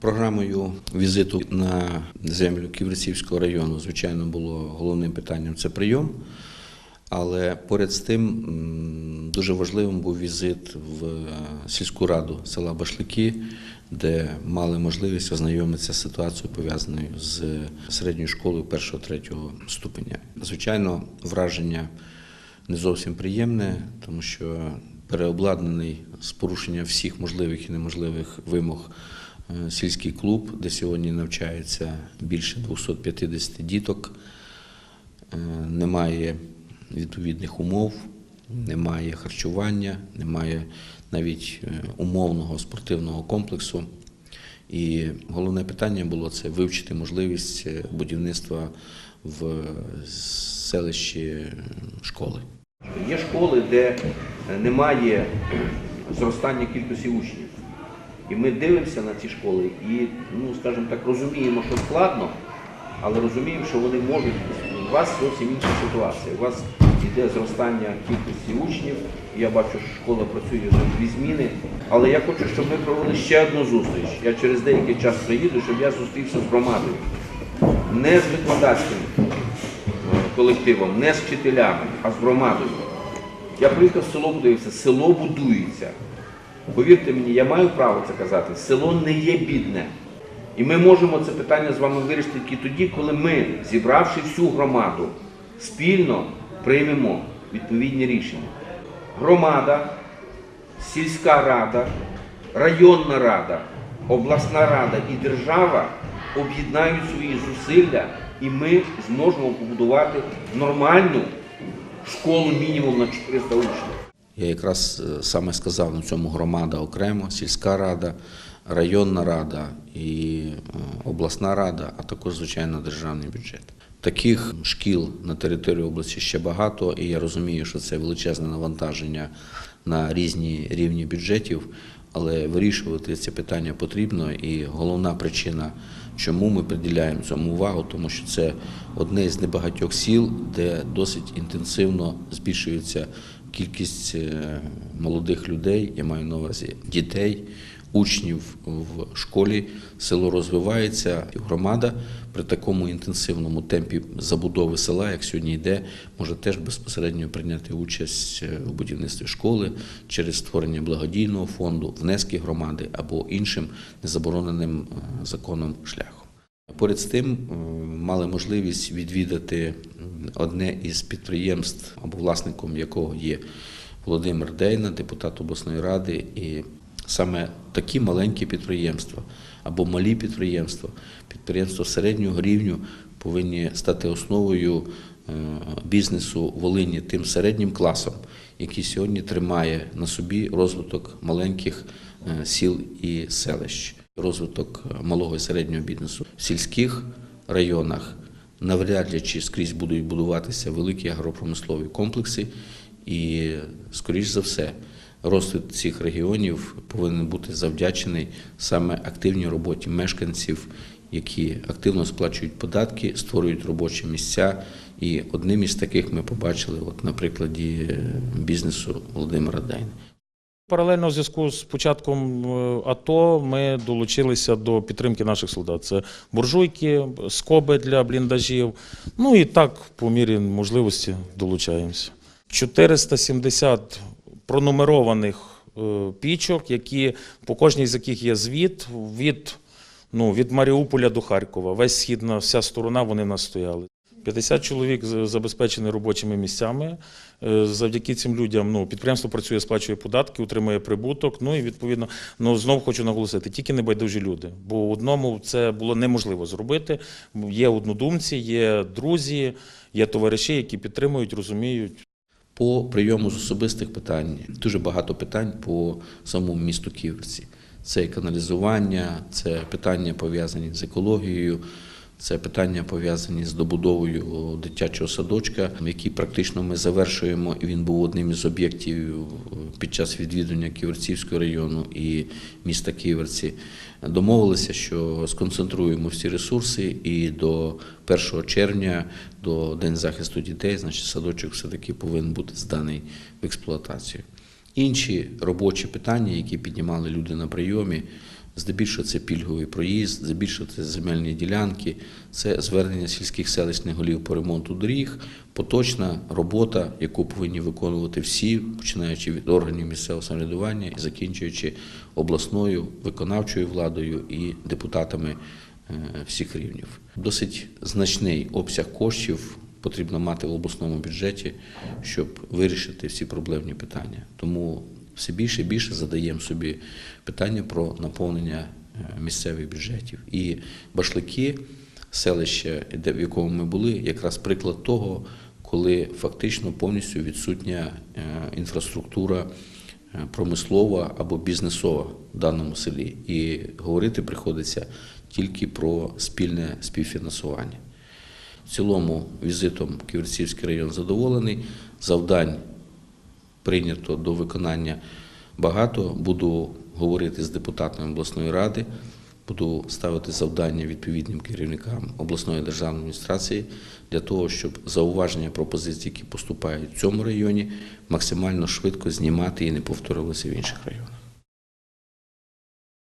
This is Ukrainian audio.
Програмою візиту на землю Ківерцівського району, звичайно, було головним питанням це прийом. Але поряд з тим дуже важливим був візит в е, сільську раду села Башлики, де мали можливість ознайомитися з ситуацією, пов'язаною з середньою школою першого-третього ступеня. Звичайно, враження не зовсім приємне, тому що переобладнаний з порушенням всіх можливих і неможливих вимог сільський клуб, де сьогодні навчається більше 250 діток. Е, Немає відповідних умов, немає харчування, немає навіть е, умовного спортивного комплексу. І головне питання було це вивчити можливість е, будівництва в селищі е, школи. Є школи, де немає зростання кількості учнів. І ми дивимося на ці школи і, ну, скажімо так, розуміємо, що складно, але розуміємо, що вони можуть. У вас зовсім інша ситуація. У вас йде зростання кількості учнів. Я бачу, що школа працює вже дві зміни. Але я хочу, щоб ми провели ще одну зустріч. Я через деякий час приїду, щоб я зустрівся з громадою. Не з викладацьким е, колективом, не з вчителями, а з громадою. Я приїхав в село, подивився, село будується. Повірте мені, я маю право це казати. Село не є бідне. І ми можемо це питання з вами вирішити тільки тоді, коли ми, зібравши всю громаду, спільно приймемо відповідні рішення. Громада, сільська рада, районна рада, обласна рада і держава об'єднають свої зусилля, і ми зможемо побудувати нормальну школу мінімум на 400 учнів. Я якраз е, саме сказав на цьому громада окремо, сільська рада, районна рада і е, обласна рада, а також, звичайно, державний бюджет. Таких шкіл на території області ще багато, і я розумію, що це величезне навантаження на різні рівні бюджетів, але вирішувати це питання потрібно. І головна причина, чому ми приділяємо цьому увагу, тому що це одне з небагатьох сіл, де досить інтенсивно збільшується кількість е, молодих людей, я маю на увазі дітей, учнів в школі. Село розвивається, і громада при такому інтенсивному темпі забудови села, як сьогодні йде, може теж безпосередньо прийняти участь е, у будівництві школи через створення благодійного фонду, внески громади або іншим незабороненим е, законом шляхом. Поряд з тим е, мали можливість відвідати одне із підприємств, або власником якого є Володимир Дейна, депутат обласної ради, і саме такі маленькі підприємства або малі підприємства, підприємства середнього рівню повинні стати основою е, бізнесу Волині тим середнім класом, який сьогодні тримає на собі розвиток маленьких е, сіл і селищ, розвиток е, малого і середнього бізнесу в сільських районах. Навряд чи скрізь будуть будуватися великі агропромислові комплекси, і, скоріш за все, розвиток цих регіонів повинен бути завдячений саме активній роботі мешканців, які активно сплачують податки, створюють робочі місця. І одним із таких ми побачили, от на прикладі е, бізнесу Володимира Дейна. Паралельно в зв'язку з початком е, АТО ми долучилися до підтримки наших солдат. Це буржуйки, скоби для бліндажів. Ну і так, по мірі можливості, долучаємося. 470 пронумерованих е, пічок, які по кожній з яких є звіт від, ну, від Маріуполя до Харкова. Весь східна, вся сторона вони нас стояли. 50 чоловік забезпечені робочими місцями. Е, Завдяки цим людям ну, підприємство працює, сплачує податки, утримує прибуток. Ну і відповідно, ну знову хочу наголосити, тільки небайдужі люди. Бо одному це було неможливо зробити. Є однодумці, є друзі, є товариші, які підтримують, розуміють. По прийому з особистих питань дуже багато питань по самому місту Ківерці. Це і каналізування, це питання пов'язані з екологією, це питання пов'язані з добудовою дитячого садочка, який практично ми завершуємо, і він був одним із об'єктів під час відвідування Ківерцівського району і міста Ківерці. Домовилися, що сконцентруємо всі ресурси і до 1 червня, до День захисту дітей, значить садочок все-таки повинен бути зданий в експлуатацію. Інші робочі питання, які піднімали люди на прийомі, Здебільшого це пільговий проїзд, здебільшого це земельні ділянки, це звернення сільських селищних голів по ремонту доріг, поточна робота, яку повинні виконувати всі, починаючи від органів місцевого самоврядування і закінчуючи обласною виконавчою владою і депутатами е, всіх рівнів. Досить значний обсяг коштів потрібно мати в обласному бюджеті, щоб вирішити всі проблемні питання. Тому все більше і більше задаємо собі питання про наповнення е, місцевих бюджетів. І башлики, селище, де- в якому ми були, якраз приклад того, коли фактично повністю відсутня е, інфраструктура е, промислова або бізнесова в даному селі. І говорити приходиться тільки про спільне співфінансування. В цілому візитом Ківерцівський район задоволений. Завдань прийнято до виконання багато. Буду говорити з депутатами обласної ради, буду ставити завдання відповідним керівникам обласної державної адміністрації для того, щоб зауваження пропозиції, які поступають в цьому районі, максимально швидко знімати і не повторилися в інших районах.